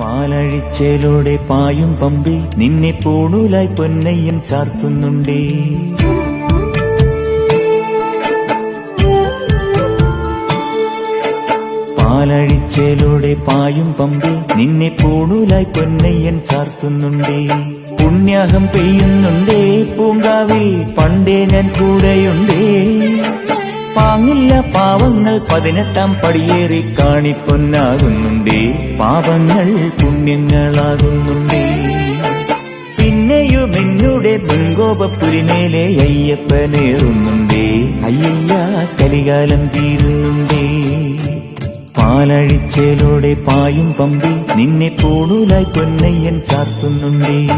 പാലഴിച്ചേലോടെ പായും പമ്പി നിന്നെ പൂണൂലായി പൊന്നയ്യൻ ചാർത്തുന്നുണ്ടേ. പാലഴിച്ചേലോടെ പായും പമ്പി നിന്നെ പൂണൂലായി പൊന്നയ്യൻ ചാർത്തുന്നുണ്ടേ. പുണ്യാഹം പെയ്യുന്നുണ്ടേ പൂങ്കാവിൽ പണ്ടേ ഞാൻ കൂടെയുണ്ടേ. പാവങ്ങൾ പതിനെട്ടാം പടിയേറി കാണിപ്പൊന്നാകുന്നുണ്ടേ. പാപങ്ങൾ പുണ്യങ്ങളാകുന്നുണ്ടേ. പിന്നെയും എന്നുടെ മുൻകോപപ്പുരിമേലെ അയ്യപ്പനേറുന്നുണ്ടേ. അയ്യയ്യ കലികാലം തീരുന്നുണ്ടേ. പാലഴിച്ചേലോടെ പായും പമ്പി നിന്നെ പൂണൂലായി പൊന്നയ്യൻ ചാർത്തുന്നുണ്ടേ.